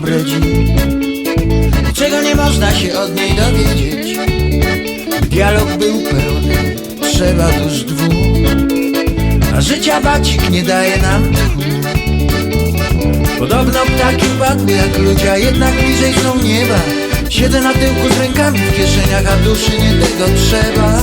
bredzi Czego nie można się od niej dowiedzieć? Dialog był pełny, trzeba dusz dwóch. A życia bacik nie daje nam tchu Podobno ptaki padły jak ludzie, a jednak bliżej są nieba. Siedzę na tyłku z rękami w kieszeniach, a duszy nie tego trzeba